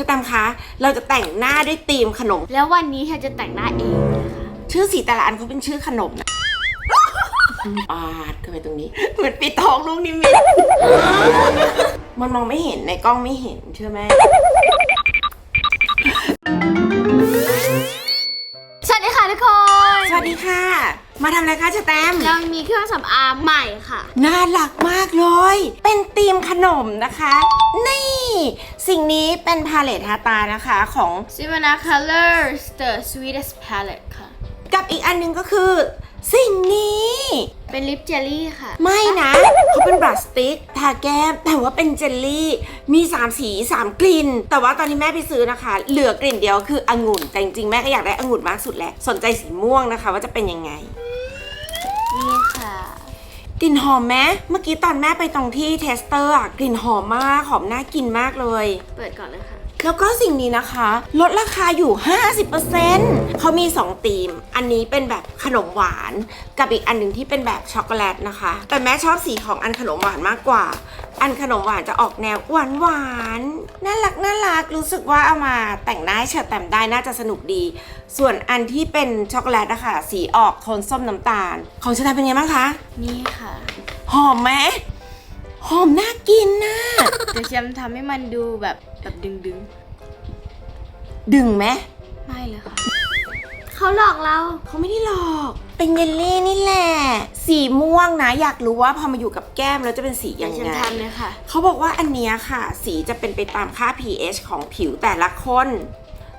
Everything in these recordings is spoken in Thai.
ชแตมป์คะ เราจะแต่งหน้าด้วยธีมขนม แล้ววันนี้เธอจะแต่งหน้าเองนะคะชื่อสีแต่ละอันเขาเป็นชื่อขนมนะปาดเข้าไปตรงนี้ เหมือนปิดทองลูกนิมิตมันมองไม่เห็นในกล้องไม่เห็นเชื่อไหมสวัสดีค่ะทุกคน สวัสดีค่ะ มาทำอะไรคะชแตมป์เรามีเครื่องสำอางใหม่ค่ะ น่ารักมากเลย เป็นธีมขนมนะคะ นี่ สิ่งนี้เป็นพาเลตทาตานะคะของ s i m a n a Colors The Sweetest Palette ค่ะ กับอีกอันหนึงก็คือ สิ่งนี้ เป็นลิปเจลลี่ค่ะ ไม่นะเขาเป็นบรัชสติ๊กทาแก้ม แต่ว่าเป็นเจลลี่ มี 3 สี 3 กลิ่น แต่ว่าตอนที่แม่ไปซื้อนะคะ เหลือกลิ่นเดียวคือองุ่น แต่จริงๆ แม่ก็อยากได้องุ่นมากสุดแหละ สนใจสีม่วงนะคะว่าจะเป็นยังไงนี่ค่ะ กลิ่นหอมไหมเมื่อกี้ตอนแม่ไปตรงที่เทสเตอร์อะกลิ่นหอมมาก หอมน่ากินมากเลย เปิดก่อนเลยค่ะ แล้วก็สิ่งนี้นะคะ ลดราคาอยู่ 50%เขามี 2 ธีม อันนี้เป็นแบบขนมหวาน กับอีกอันหนึ่งที่เป็นแบบช็อกโกแลตนะคะ แต่แม่ชอบสีของอันขนมหวานมากกว่า อันขนมหวานจะออกแนวหวานหวานๆน่ารักน่ารักรู้สึกว่าเอามาแต่งหน้าให้เฉิดแต่มได้น่าจะสนุกดี ส่วนอันที่เป็นช็อกโกแลตนะคะสีออกโทนส้มน้ำตาล ของเฉิดแต่มเป็นไงบ้างคะนี่ค่ะ หอมไหมหอมน่ากินนะเดี๋ยวฉันทำให้มันดูแบบ แบบดึงดึงดึงไหมๆไม่เลยค่ะ เขาหลอกเรา เขาไม่ได้หลอก เป็นเยลลี่นี่แหละ สีม่วงนะ อยากรู้ว่าพอมาอยู่กับแก้มแล้วจะเป็นสีเดี๋ยัยวงฉันไง ทำเลยค่ะ เขาบอกว่าอันเนี้ยค่ะ สีจะเป็นไปตามค่า pH ของผิวแต่ละคน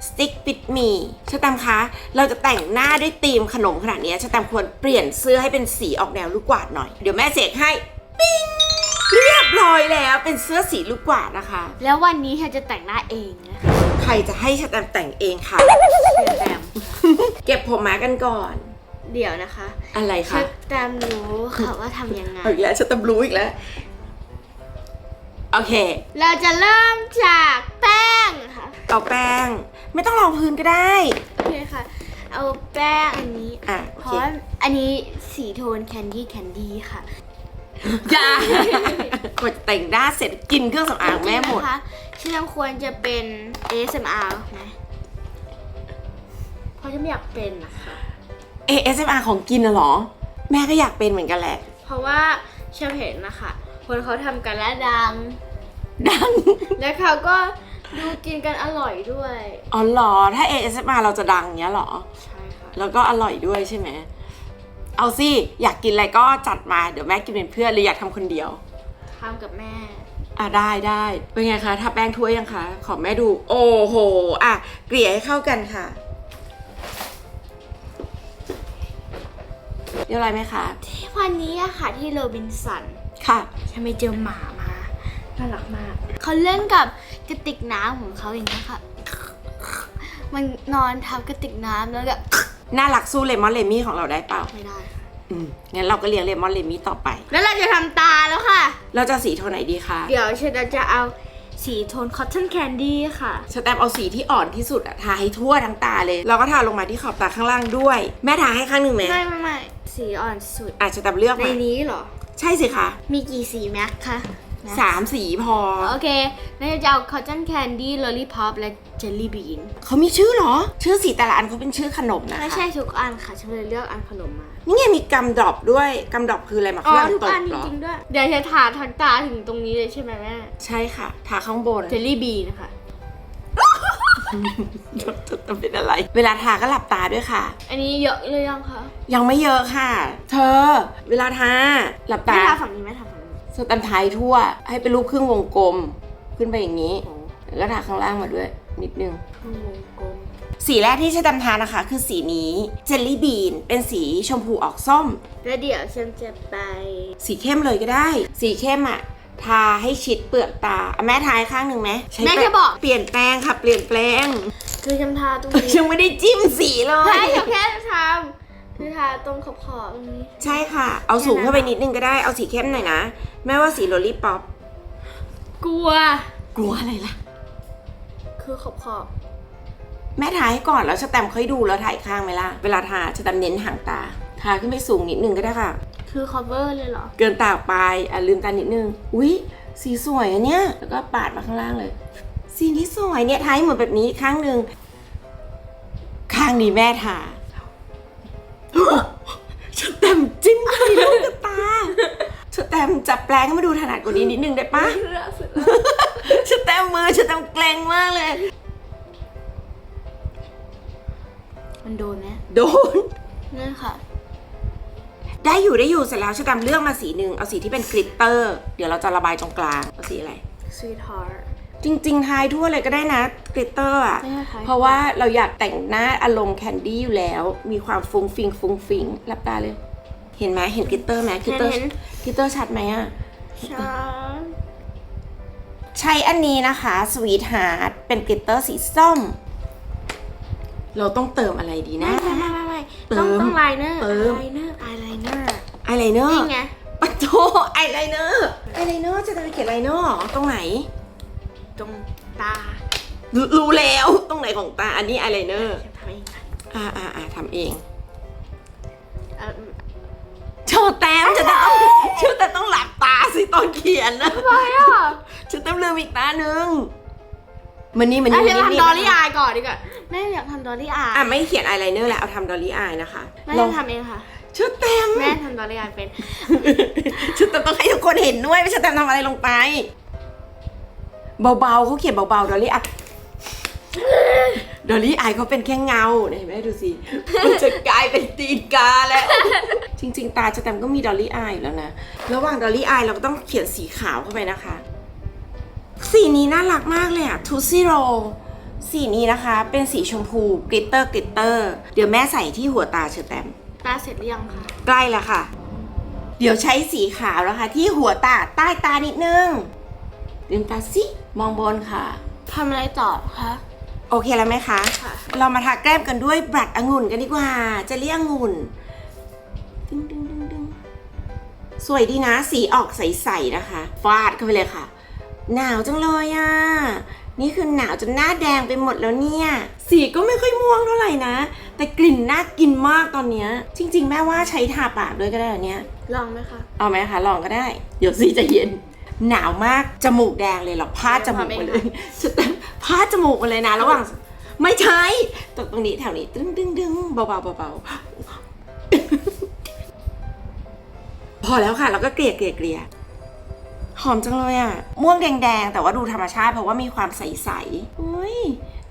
stick with me ชะแตมป์คะ เราจะแต่งหน้าด้วยธีมขนมขนาดเนี้ยชะแตมป์ควรเปลี่ยนเสื้อให้เป็นสีออกแนวลูกกวาดหน่อย เดี๋ยวแม่เสกให้ปิ้ง เรียบร้อยแล้วเป็นเสื้อสีลูกกวาดนะคะ แล้ววันนี้เธอจะแต่งหน้าเองนะคะใครจะให้ชะแตมป์แต่งเองค่ะ เชื่อแตมเก็บผมมากันก่อน เดี๋ยวนะคะอะไรเชื่คะอแตมรู้ค่ะว่าทำยังไง เอาอีกแล้วชะแตมป์รู้อีกแล้ว โอเค เราจะเริ่มจากแป้งค่ะเอาแป้ง ไม่ต้องรองพื้นก็ได้ โอเคค่ะ เอาแป้งอันนี้อะโอเพเคราะว่าอันนี้สีโทนแคนดี้แคนดี้ค่ะ จ้ากดแต่งหน้าเสร็จกินเครื่องสำอางแม่หมดจริงๆนะคะฉันควรจะเป็น ASMR ไหมเพราะฉันไม่อยากเป็นนะคะ ASMR ของกินน่ะเหรอ แม่ก็อยากเป็นเหมือนกันแหละ เพราะว่าฉันเห็นนะคะ คนเขาทำกันแล้วดัง ดัง และเขาก็ดูกินกันอร่อยด้วย อ๋อเหรอ ถ้า ASMR เราจะดังเงี้ยเหรอ ใช่ค่ะ แล้วก็อร่อยด้วยใช่ไหม เอาสิอยากกินอะไรก็จัดมาเดี๋ยวแม่กินเป็นเพื่อนหรืออยากทำคนเดียว ทำกับแม่ อะได้ได้เป็นไงคะถ้าแป้งถ้วยยังคะ ขอแม่ดู โอ้โห อะเกลี่ยให้เข้ากันค่ะเรียบร้อยไหมคะ วันนี้อะค่ะที่โรบินสันค่ะ ฉันไปเจอหมามา น่ารักมาก เขาเล่นกับกระติกน้ำของเขาอย่างนี้ยค่ะ มันนอนทับกระติกน้ำแล้วก็ น่ารักสู้เลมอนเลมี่ของเราได้เปล่าไม่ได้ค่ะอืมงั้นเราก็เลี้ยงเลมอนเลมี่ต่อไป แล้วเราจะทำตาแล้วค่ะ เราจะสีโทนไหนดีคะเดี๋ยวฉันจะเอาสีโทนคอตตอนแคนดี้ค่ะ สแตมป์เอาสีที่อ่อนที่สุดอะทาให้ทั่วทั้งตาเลยแล้วก็ทาลงมาที่ขอบตาข้างล่างด้วย แม่ทาให้ข้างหนึ่งไหมไม่ไม่ไม่สีอ่อนสุดอะสแตมป์เลือกในมานี้เหรอ ใช่สิคะ มีกี่สีแม็กคะ สามสีพอ โอเคแล้วจะเอาคอตตอนแคนดี้ลอลี่พอปและเจลลี่บีนเขามีชื่อเหรอ ชื่อสีแต่ละอันเขาเป็นชื่อขนมนะคะไม่ใช่ทุกอันค่ะฉันเลยเลือกอันขนมมา นี่ไงมีกัมดรอปด้วยกัมดรอปคืออะไรมาอ๋อฝรั่งทุกตอักนจเหรอริงๆด้วย เดี๋ยวจะทาทั้งตาถึงตรงนี้เลยใช่ไหมแม่ ใช่ค่ะ ทาข้างบน เจลลี่บีนะคะจะเป็นอะไร เวลาทาก็หลับตาด้วยค่ะ อันนี้เยอะเลยยังคะ ยังไม่เยอะค่ะ เธอ เวลาทาหลับตาไม่ทาฝั่งนี้ไม่ทาฝั่งนี้ สแตมป์ไทยทั่ว ให้เป็นรูปครึ่งวงกลมขึ้นไปอย่างนี้โอ้แล้วก็ทาข้างล่างมาด้วย นิดนึงครึ่งวงกลมสีแรกที่ฉันจำทานะคะ คือสีนี้เจลลี่บีนเป็นสีชมพูออกส้ม แล้วเดี๋ยวฉันจะไป สีเข้มเลยก็ได้ สีเข้มอะทาให้ชิดเปลือกตาอะแม่ทาให้ข้างหนึ่งไหมใช้แม่ป้งแค่บอก เปลี่ยนแปลงค่ะ เปลี่ยนแปลง คือฉันทาตรงนี้ยังไม่ได้จิ้มสีเลใช่ยฉันแค่ทำ คือทาตรงขอบขอบๆตรงนี้ ใช่ค่ะ เอาสูงเข้าไปนิดนึงก็ได้ เอาสีเข้มหน่อยนะ แม่ว่าสีโรลลี่ป๊อป กลัว กลัวอะไรล่ะ คือขอบขอบแม่ทาให้ก่อนแล้วสแตมป์ค่อยดูแล้วถ่ายข้างไหมล่ะ เวลาทาสแตมป์เน้นห่างตา ทาขึ้นไปสูงนิดนึงก็ได้ค่ะๆคือ cover เลยเหรอ เกินตาออกไป อะลืมตานิดนึง อุ๊ย สีสวยอะเนี่ยแล้วก็ปาดมาข้างล่างเลย สีนี้สวยเนี่ยทาให้เหมือนแบบนี้ข้างหนึ่ง ข้างนี้แม่ทา ฉันแต้มจิ้มไปลูกกระตาฉันแต้มจับแปลงให้มาดูถนัดกว่านี้นิดนึงได้ปะฉันแต้มมือฉันแต้มเกรงมากเลย มันโดนไหมโดน นั่นค่ะ ได้อยู่ได้อยู่เสร็จแล้วฉันแต้มเลือกมาสีหนึ่งเอาสีที่เป็นกลิตเตอร์ เดี๋ยวเราจะระบายตรงกลางเอาสีอะไร sweetheart จริงๆทายทั่วเลยก็ได้นะกลิตเตอร์อะไม่ได้ทายเพราะว่าเราอยากแต่งหน้าอารมณ์แคนดี้อยู่แล้ว มีความฟุ้งฟิงฟุ้งฟิงหลับตาเลย เห็นไหมเห็นกลิตเตอร์ไหมกลิตเตอร์เห็น กลิตเตอร์ชัดไหมอะ ช้าใช้อันนี้นะคะสวีทฮาร์ดเป็นกลิตเตอร์สีส้ม เราต้องเติมอะไรดีนะ ไม่ไม่ไม่ไม่เติมต้องต้องไลเนอร์เติม ไลเนอร์ไอไลเนอร์ไอไลเนอร์นี่ไงปะโถไอไลเนอร์ไอไลเนอร์จะจะไปเขียนไลเนอร์เหรอตรงไหน ตรงตารู้รู้แล้วตรงไหนของตาอันนี้ไอไลเนอร์จะทำเองค่ะอ่าอ่าอ่าทำเองเอ่อโชว์แต้มจะต้องเชื่อแต่ต้องหลับตาสิตอนเขียนนะอะไรอะฉันต้องลืมอีกตาหนึ่งมันนี่มันอะนี่เดี๋ยวมันนี่ทำดอลลี่อายก่อนดีกว่าแม่อยากทำดอลลี่อายอะไม่เขียนอายไลเนอร์แล้วเอาทำดอลลี่อายนะคะแม่ลองทำเองค่ะชุดเต็มแม่ทำดอลลี่อายเป็น ชุดเต็มต้องให้ทุกคนเห็นด้วยไม่ใช่เต็มทำอะไรลงไป เบาๆเขาเขียนเบาๆดอลลี่อายดอลลี่อายเขาเป็นแค่เงาเนี่ยเห็นไหมดูสิ มันจะกลายเป็นตีนกาแล้ว จริง ๆ ตาจะแตมก็มีดอลลี่อายอยู่แล้วนะ ระหว่างดอลลี่อายเราก็ต้องเขียนสีขาวเข้าไปนะคะ สีนี้น่ารักมากเลยอะทูซี่โรสีนี้นะคะเป็นสีชมพูกลิตเตอร์กลิตเตอร์ เดี๋ยวแม่ใส่ที่หัวตาเชอแตม ตาเสร็จหรือยังคะ ใกล้แล้วค่ะ เดี๋ยวใช้สีขาวนะคะ ที่หัวตาใต้ตานิดนึง ลืมตาสิมองบนค่ะ ทำอะไรต่อคะ โอเคแล้วไหมคะ ค่ะ เรามาทาแก้มกันด้วยบรัดองุ่นกันดีกว่าจะเรียกองุ่นดึงดึงดึงดึงสวยดีนะ สีออกใสๆนะคะ ฟาดเข้าไปเลยค่ะ หนาวจังเลยอะ่ะ นี่คือหนาวจนหน้าแดงไปหมดแล้วเนี่ย สีก็ไม่ค่อยม่วงเท่าไหร่นะ แต่กลิ่นน่ากินมากตอนเนี้ย จริง ๆ แม่ว่าใช้ทาปากด้วยก็ได้เหรอเนี่ย ลองไหมคะ เอาไหมคะ ลองก็ได้ เดี๋ยวสิใจะเย็น หนาวมากจมูกแดงเลยเหรอพาดจมูกมาเลยจะเต็มพาดจมูกมาเลยนะ ระหว่างไม่ใช่ตรงตรงนี้แถวนี้ดึงดึงดึงเบาๆเบาๆพอแล้วค่ะ แล้วก็เกลี่ยเกลี่ยเกลี่ยหอมจังเลยอะ ม่วงแดงๆ แต่ว่าดูธรรมชาติเพราะว่ามีความใสๆอุ้ย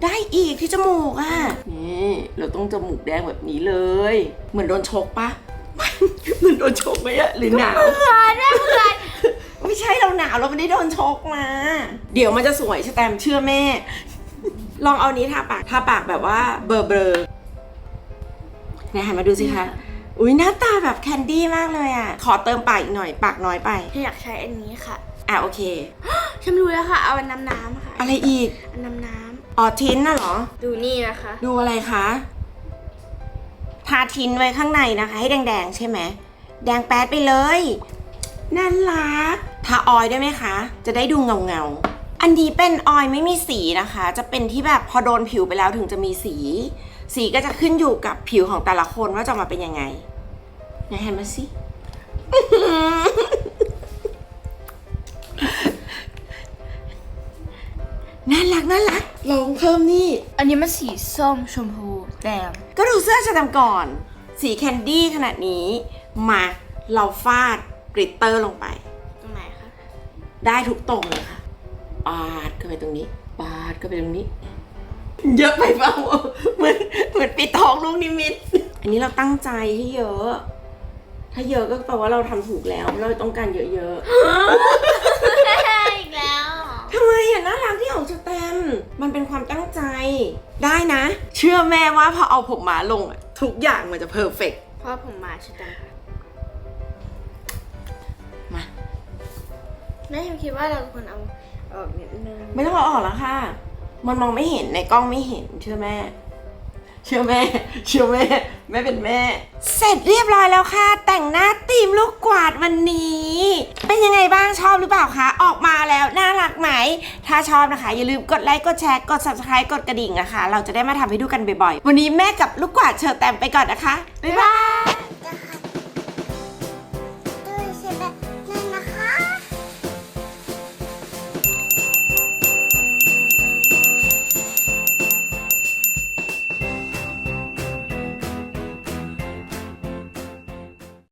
ได้อีกที่จมูกอะ นี่ เราต้องจมูกแดงแบบนี้เลย เหมือนโดนชกปะเหมือนโดนชกไหมอะหรือหนาวเพื่อนแม่เพื่อนไม่ใช่เรา หนาวเราไม่ได้โดนชกมา เดี๋ยวมันจะสวยชะแตมเชื่อแม่ ลองเอานี้ทาปากทาปากแบบว่าเบลอเบลอไหนหันมาดูสิคะอุ้ยหน้าตาแบบแคนดี้มากเลยอะ ขอเติมปากอีกหน่อย ปากน้อยไปอยากใช้อันนี้ค่ะ อะโอเค ฉันรู้แล้วค่ะ เอาอันน้ำน้ำๆค่ะ อะไรอีก อันน้ำน้อ๋อทินน่ะเหรอำดูนี่นะคะ ดูอะไรคะ ทาทินไว้ข้างในนะคะ ให้แดงๆใช่ไหม แดงแป๊ดไปเลย น่ารัก ทาออยล์ได้ไหมคะ จะได้ดูเงาเงาๆอันนี้เป็นออยล์ไม่มีสีนะคะ จะเป็นที่แบบพอโดนผิวไปแล้วถึงจะมีสี สีก็จะขึ้นอยู่กับผิวของแต่ละคนว่าจะออกมาเป็นยังไงไหนเห็นมาสิน่ารักน่ารักลองเพิ่มนี่ อันนี้มันสีส้มชมพูแดงก็ดูเสื้อฉันทำก่อน สีแคนดี้ขนาดนี้ มาเราฟาดกริตเตอร์ลงไปตรงไหนคะ ได้ทุกตรงเลยค่ะปาดเข้าไปตรงนี้ปาดเข้าไปตรงนี้ เยอะไปเปล่าเหมือนเหมือนปิดทองลูกนิมิต อันนี้เราตั้งใจให้เยอะ ถ้าเยอะก็แปลว่าเราทำถูกแล้ว เราต้องการเยอะอีกแล้วๆทำไมอะน่ารักที่ของสแตมป์มันเป็นความตั้งใจ ได้นะ เชื่อแม่ว่าพอเอาผมหมาลงอะทุกอย่างมันจะเพอร์เฟกเพราะผมมาชิตันม แม่ยังคิดว่าเราควรเอาออกนิดนึงไม่ต้องเอาออกแล้วค่ะ มันมองไม่เห็นในกล้องไม่เห็นเชื่อแม่ เชื่อแม่ เชื่อแม่ แม่เป็นแม่ เสร็จเรียบร้อยแล้วค่ะ แต่งหน้าตีมลูกกวาดวันนี้ เป็นยังไงบ้างชอบหรือเปล่าคะ ออกมาแล้วน่ารักไหม ถ้าชอบนะคะ อย่าลืมกดไลค์กดแชร์กด subscribe กดกระดิ่งนะคะ เราจะได้มาทำให้ดูกันบ่อยๆ วันนี้แม่กับลูกกวาดเชิญแตมไปก่อนนะคะบ๊ายบาย